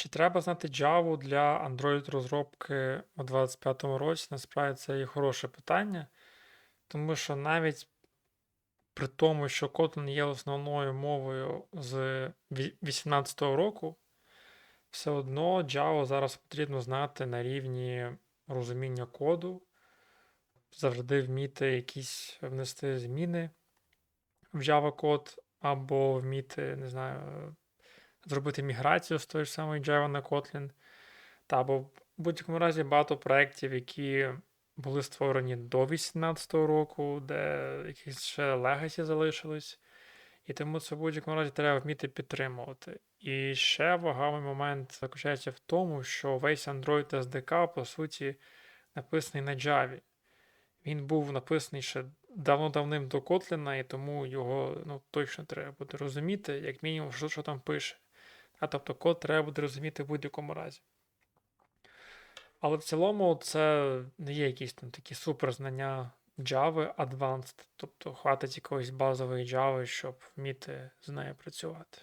Чи треба знати Java для Android розробки у 25-му році? Насправді це є хороше питання, тому що навіть при тому, що Kotlin є основною мовою з ві- 18-го року, все одно Java зараз потрібно знати на рівні розуміння коду, завжди вміти якісь внести зміни в Java код, або вміти, не знаю, зробити міграцію з тої ж самої Java на Kotlin. Та або в будь-якому разі багато проєктів, які були створені до 18-го року, де якісь ще legacy залишились. І тому це в будь-якому разі треба вміти підтримувати. І ще вагомий момент заключається в тому, що весь Android SDK, по суті, написаний на Java. Він був написаний ще давно-давним до Kotlin, і тому його ну, точно треба буде розуміти, як мінімум, що, що там пише. А тобто код треба буде розуміти в будь-якому разі. Але в цілому це не є якісь там такі суперзнання Java Advanced, тобто хватить якоїсь базової Java, щоб вміти з нею працювати.